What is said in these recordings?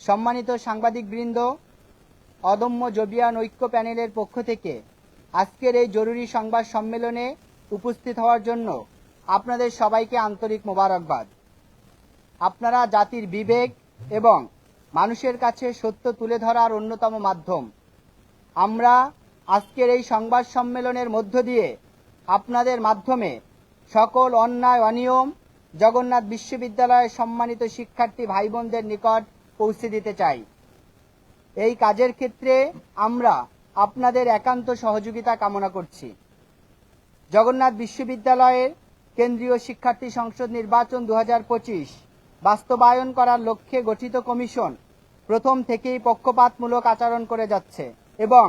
সম্মানিত সাংবাদিকবৃন্দ, অদম্য জবিয়ান ঐক্য প্যানেলের পক্ষ থেকে আজকের এই জরুরি সংবাদ সম্মেলনে উপস্থিত হওয়ার জন্য আপনাদের সবাইকে আন্তরিক মোবারকবাদ। আপনারা জাতির বিবেক এবং মানুষের কাছে সত্য তুলে ধরার অন্যতম মাধ্যম। আমরা আজকের এই সংবাদ সম্মেলনের মধ্য দিয়ে আপনাদের মাধ্যমে সকল অন্যায়, অনিয়ম, জগন্নাথ বিশ্ববিদ্যালয়ের সম্মানিত শিক্ষার্থী ভাই বোনদের নিকট পৌঁছে দিতে চাই। এই কাজের ক্ষেত্রে আমরা আপনাদের একান্ত সহযোগিতা কামনা করছি। জগন্নাথ বিশ্ববিদ্যালয়ের কেন্দ্রীয় শিক্ষার্থী সংসদ নির্বাচন দু হাজার পঁচিশ বাস্তবায়ন করার লক্ষ্যে গঠিত কমিশন প্রথম থেকেই পক্ষপাতমূলক আচরণ করে যাচ্ছে এবং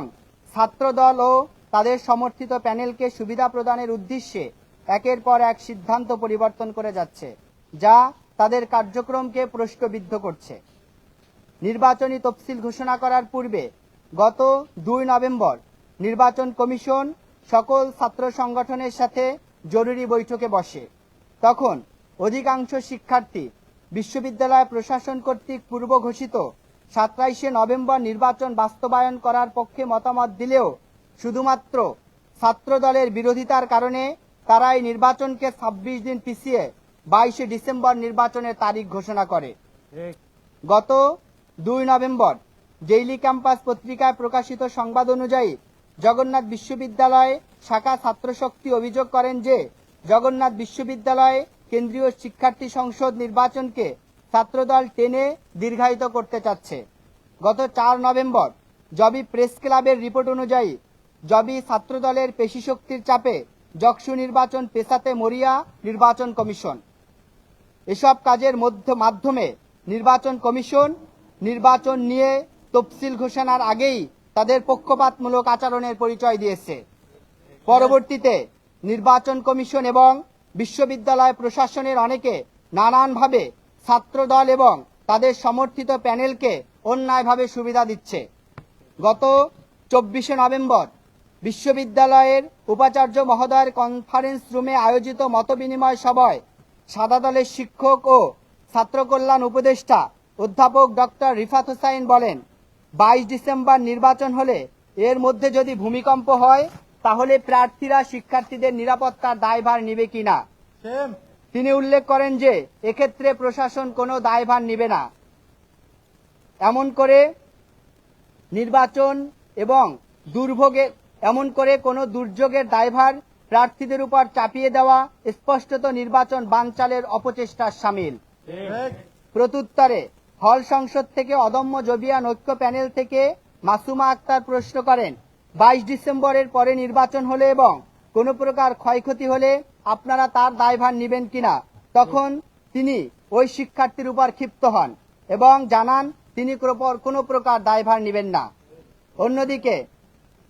ছাত্রদল ও তাদের সমর্থিত প্যানেলকে সুবিধা প্রদানের উদ্দেশ্যে একের পর এক সিদ্ধান্ত পরিবর্তন করে যাচ্ছে, যা তাদের কার্যক্রমকে প্রশ্নবিদ্ধ করছে। নির্বাচনী তফসিল ঘোষণা করার পূর্বে গত দুই নভেম্বর নির্বাচন কমিশন সকল ছাত্র সংগঠনের সাথে জরুরি বৈঠকে বসে। তখন অধিকাংশ শিক্ষার্থী বিশ্ববিদ্যালয় প্রশাসন কর্তৃক পূর্ব ঘোষিত সাতাইশে নভেম্বর নির্বাচন বাস্তবায়ন করার পক্ষে মতামত দিলেও শুধুমাত্র ছাত্রদলের বিরোধিতার কারণে তারা এই নির্বাচনকে ছাব্বিশ দিন পিছিয়ে বাইশে ডিসেম্বর নির্বাচনের তারিখ ঘোষণা করে। গত দুই নভেম্বর ডেইলি ক্যাম্পাস পত্রিকায় প্রকাশিত সংবাদ অনুযায়ী জগন্নাথ বিশ্ববিদ্যালয়ে শাখা ছাত্রশক্তি অভিযোগ করেন যে, জগন্নাথ বিশ্ববিদ্যালয়ে কেন্দ্রীয় শিক্ষার্থী সংসদ নির্বাচনকে ছাত্রদল টেনে দীর্ঘায়িত করতে চাচ্ছে। গত চার নভেম্বর, জবি প্রেস ক্লাবের রিপোর্ট অনুযায়ী জবি ছাত্রদলের পেশি শক্তির চাপে জকসু নির্বাচন পেশাতে মরিয়া নির্বাচন কমিশন। এসব কাজের মধ্য মাধ্যমে নির্বাচন কমিশন নির্বাচন নিয়ে তফসিল ঘোষণার আগেই তাদের পক্ষপাতমূলক আচরণের পরিচয় দিয়েছে। পরবর্তীতে নির্বাচন কমিশন এবং বিশ্ববিদ্যালয় প্রশাসনের অনেকে নানানভাবে ছাত্রদল এবং তাদের সমর্থিত প্যানেলকে অন্যায়ভাবে সুবিধা দিচ্ছে। গত চব্বিশে নভেম্বর বিশ্ববিদ্যালয়ের উপাচার্য মহোদয়ের কনফারেন্স রুমে আয়োজিত মতবিনিময় সভায় সাদা দলের শিক্ষক ও ছাত্রকল্যাণ উপদেষ্টা অধ্যাপক ডক্টর রিফাত হোসাইন বলেন বাইশ ডিসেম্বর নির্বাচন হলে এর মধ্যে যদি ভূমিকম্প হয় তাহলে প্রার্থীরা শিক্ষার্থীদের নিরাপত্তার দায়ভার নিবে কিনা? তিনি উল্লেখ করেন যে এক্ষেত্রে প্রশাসন কোনো দায়ভার নিবে না। এমন করে নির্বাচন এবং দুর্ভোগে এমন করে কোনো দুর্যোগের দায়ভার প্রার্থীদের উপর চাপিয়ে দেওয়া স্পষ্টত নির্বাচন বানচালের অপচেষ্টার সামিল। প্রত্যুত্তরে হল সংসদ থেকে অদম্য জবিয়ান ঐক্য প্যানেল থেকে মাসুমা আক্তার প্রশ্ন করেন, বাইশ ডিসেম্বরের পরে নির্বাচন হলে এবং কোনো প্রকার ক্ষয়ক্ষতি হলে আপনারা তার দায়ভার নেবেন কিনা? তখন তিনি ওই শিক্ষার্থীর উপর ক্ষিপ্ত হন এবং জানান, তিনি কোনো- প্রকার দায়ভার নেবেন না। অন্যদিকে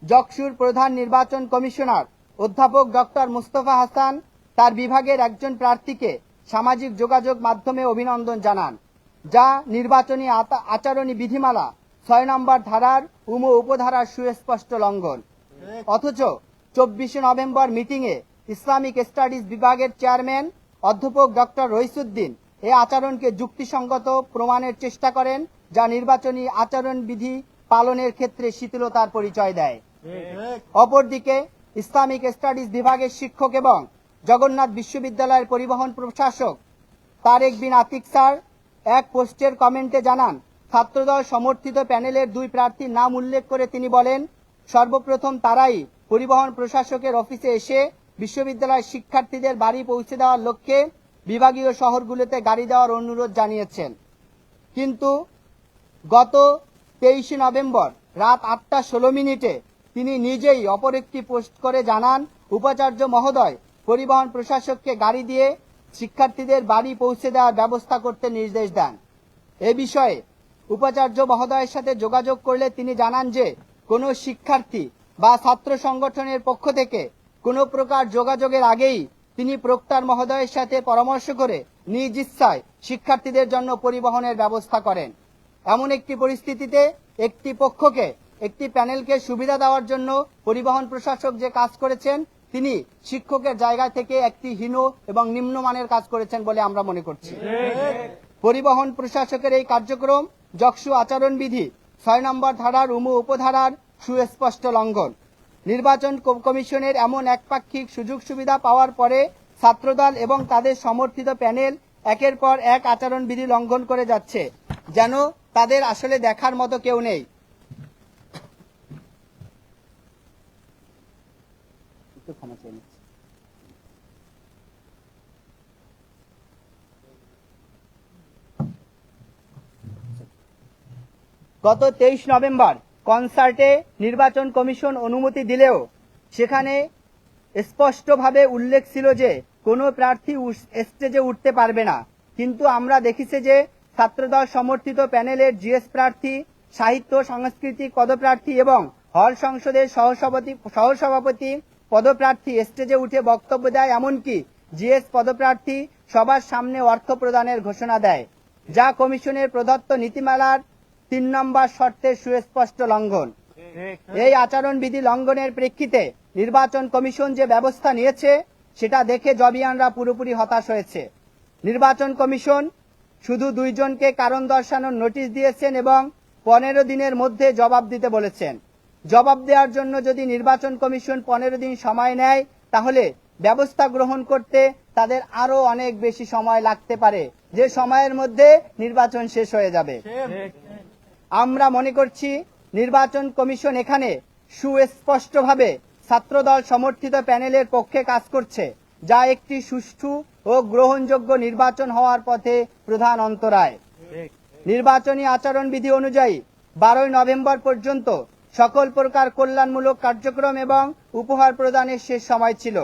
জকসুর প্রধান নির্বাচন কমিশনার অধ্যাপক ডক্টর মুস্তফা হাসান তার বিভাগের একজন প্রার্থীকে সামাজিক যোগাযোগ মাধ্যমে অভিনন্দন জানান। যা নির্বাচনী আচরণী বিধিমালা ছয় নম্বর ধারার উম উপধারার সুস্পষ্ট লঙ্ঘন। অথচ চব্বিশে নভেম্বর মিটিংয়ে ইসলামিক স্টাডিজ বিভাগের চেয়ারম্যান অধ্যাপক ডক্টর রইসুদ্দিন এই আচরণকে যুক্তিসঙ্গত প্রমাণের চেষ্টা করেন, যা নির্বাচনী আচরণ বিধি পালনের ক্ষেত্রে শিথিলতার পরিচয় দেয়। অপরদিকে ইসলামিক স্টাডিজ বিভাগের শিক্ষক এবং জগন্নাথ বিশ্ববিদ্যালয়ের পরিবহন প্রশাসক তারেক বিন আতিক স্যার এক পোস্টের কমেন্টে জানান, ছাত্রদল সমর্থিত প্যানেলের দুই প্রার্থীর নাম উল্লেখ করে তিনি বলেন, সর্বপ্রথম তারাই পরিবহন প্রশাসকের অফিসে এসে বিশ্ববিদ্যালয়ের শিক্ষার্থীদের বাড়ি পৌঁছে দেওয়ার লক্ষ্যে বিভাগীয় শহরগুলোতে গাড়ি দেওয়ার অনুরোধ জানিয়েছেন। কিন্তু গত তেইশে নভেম্বর রাত আটটা ষোলো মিনিটে তিনি নিজেই অপর একটি পোস্ট করে জানান, উপাচার্য মহোদয় পরিবহন প্রশাসককে গাড়ি দিয়ে শিক্ষার্থীদের বাড়ি পৌঁছে দেওয়ার ব্যবস্থা করতে নির্দেশ দেন। এ বিষয়ে উপাচার্য মহোদয়ের সাথে যোগাযোগ করলে তিনি জানান যে, কোনো শিক্ষার্থী বা ছাত্র সংগঠনের পক্ষ থেকে কোনো প্রকার যোগাযোগের আগেই তিনি প্রক্তার মহোদয়ের সাথে পরামর্শ করে নিজ ইচ্ছায় শিক্ষার্থীদের জন্য পরিবহনের ব্যবস্থা করেন। এমন একটি পরিস্থিতিতে একটি পক্ষকে একটি প্যানেলকে সুবিধা দেওয়ার জন্য পরিবহন প্রশাসক যে কাজ করেছেন তিনি শিক্ষকের জায়গা থেকে একটি হীন এবং নিম্নমানের কাজ করেছেন বলে আমরা মনে করছি। পরিবহন প্রশাসকের এই কার্যক্রম যক্ষু আচরণবিধি, ছয় নম্বর ধারার উম উপধারার সুস্পষ্ট লঙ্ঘন। নির্বাচন কমিশনের এমন একপাক্ষিক সুযোগ সুবিধা পাওয়ার পরে ছাত্রদল এবং তাদের সমর্থিত প্যানেল একের পর এক আচরণবিধি লঙ্ঘন করে যাচ্ছে, যেন তাদের আসলে দেখার মতো কেউ নেই। একটু ক্ষমা চেয়ে নিচ্ছি। গত তেইশ নভেম্বর কনসার্টে নির্বাচন কমিশন অনুমতি দিলেও সেখানে স্পষ্টভাবে উল্লেখ ছিল যে কোনো প্রার্থী স্টেজে উঠতে পারবে না কিন্তু আমরা দেখেছি যে ছাত্রদল সমর্থিত প্যানেলের জিএস প্রার্থী, সাহিত্য, সাংস্কৃতিক পদপ্রার্থী এবং হল সংসদের সহসভাপতি সহসভাপতি পদপ্রার্থী স্টেজে উঠে বক্তব্য দেয় এমনকি জিএস পদপ্রার্থী সবার সামনে অর্থ প্রদানের ঘোষণা দেয়, যা কমিশনের প্রদত্ত নীতিমালার তিন নম্বর শর্তের সুস্পষ্ট লঙ্ঘন। এই আচরণবিধি লঙ্ঘনের প্রেক্ষিতে নির্বাচন কমিশন যে ব্যবস্থা নিয়েছে, সেটা দেখে জবিয়ানরা পুরোপুরি হতাশ হয়েছে। নির্বাচন কমিশন শুধু দুইজনকে কারণ দর্শানোর নোটিশ দিয়েছেন এবং পনেরো দিনের মধ্যে জবাব দিতে বলেছেন। জবাব দেওয়ার জন্য যদি নির্বাচন কমিশন পনেরো দিন সময় নেয়, তাহলে ব্যবস্থা গ্রহণ করতে তাদের আরও অনেক বেশি সময় লাগতে পারে। যে সময়ের মধ্যে নির্বাচন শেষ হয়ে যাবে। আমরা মনে করছি নির্বাচন কমিশন এখানে সুস্পষ্টভাবে ছাত্রদল সমর্থিত প্যানেলের পক্ষে কাজ করছে, যা একটি সুষ্ঠু ও গ্রহণযোগ্য নির্বাচন হওয়ার পথে প্রধান অন্তরায়। নির্বাচনী আচরণবিধি অনুযায়ী বারোই নভেম্বর পর্যন্ত সকল প্রকার কল্যাণমূলক কার্যক্রম এবং উপহার প্রদানের শেষ সময় ছিল।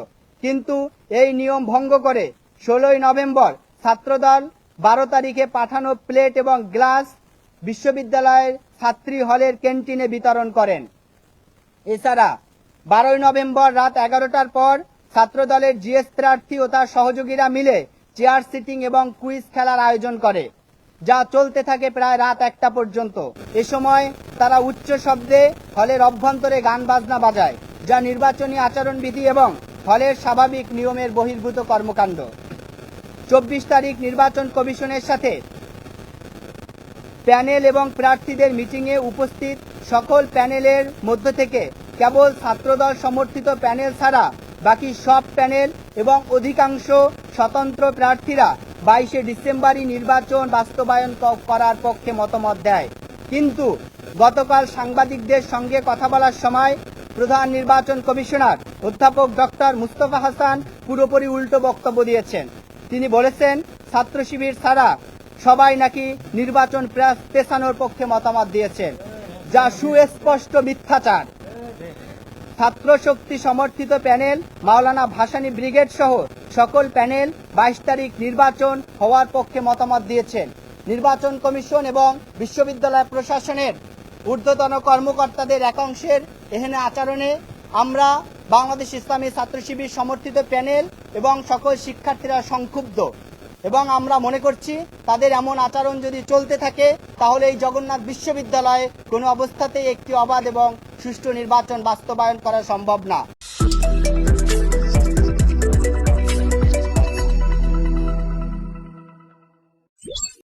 কিন্তু এই নিয়ম ভঙ্গ করে ষোলোই নভেম্বর ছাত্রদল বারো তারিখে পাঠানো প্লেট এবং গ্লাস বিশ্ববিদ্যালয়ের ছাত্রী হলের ক্যান্টিনে বিতরণ করেন। এছাড়া বারোই নভেম্বর রাত এগারোটার পর ছাত্রদলের জিএস প্রার্থী ও তার সহযোগীরা মিলে চেয়ার সিটিং এবং কুইজ খেলার আয়োজন করে। যা চলতে থাকে প্রায় রাত একটা পর্যন্ত। এ সময় তারা উচ্চ শব্দে হলের অভ্যন্তরে গান বাজনা বাজায়, যা নির্বাচনী আচরণবিধি এবং হলের স্বাভাবিক নিয়মের বহির্ভূত কর্মকাণ্ড। চব্বিশ তারিখ নির্বাচন কমিশনের সাথে প্যানেল এবং প্রার্থীদের মিটিংয়ে উপস্থিত সকল প্যানেলের মধ্য থেকে কেবল ছাত্রদল সমর্থিত প্যানেল ছাড়া বাকি সব প্যানেল এবং অধিকাংশ স্বতন্ত্র প্রার্থীরা বাইশে ডিসেম্বরই নির্বাচন বাস্তবায়ন করার পক্ষে মতামত দেয়। কিন্তু গতকাল সাংবাদিকদের সঙ্গে কথা বলার সময় প্রধান নির্বাচন কমিশনার অধ্যাপক ডক্টর মুস্তফা হাসান পুরোপুরি উল্টো বক্তব্য দিয়েছেন। তিনি বলেছেন, ছাত্র শিবির ছাড়া সবাই নাকি নির্বাচন পেছানোর পক্ষে মতামত দিয়েছেন, যা সুস্পষ্ট মিথ্যাচার। ছাত্র শক্তি সমর্থিত প্যানেল মাওলানা ভাসানী ব্রিগেড সহ সকল প্যানেল বাইশ তারিখ নির্বাচন হওয়ার পক্ষে মতামত দিয়েছেন। নির্বাচন কমিশন এবং বিশ্ববিদ্যালয় প্রশাসনের ঊর্ধ্বতন কর্মকর্তাদের একাংশের এখানে আচরণে আমরা বাংলাদেশ ইসলামী ছাত্র শিবির সমর্থিত প্যানেল এবং সকল শিক্ষার্থীরা সংক্ষুব্ধ। এবং আমরা মনে করছি তাদের এমন আচরণ যদি চলতে থাকে, তাহলে এই জগন্নাথ বিশ্ববিদ্যালয়ে কোনো অবস্থাতেই একটি অবাধ এবং সুষ্ঠু নির্বাচন বাস্তবায়ন করা সম্ভব না।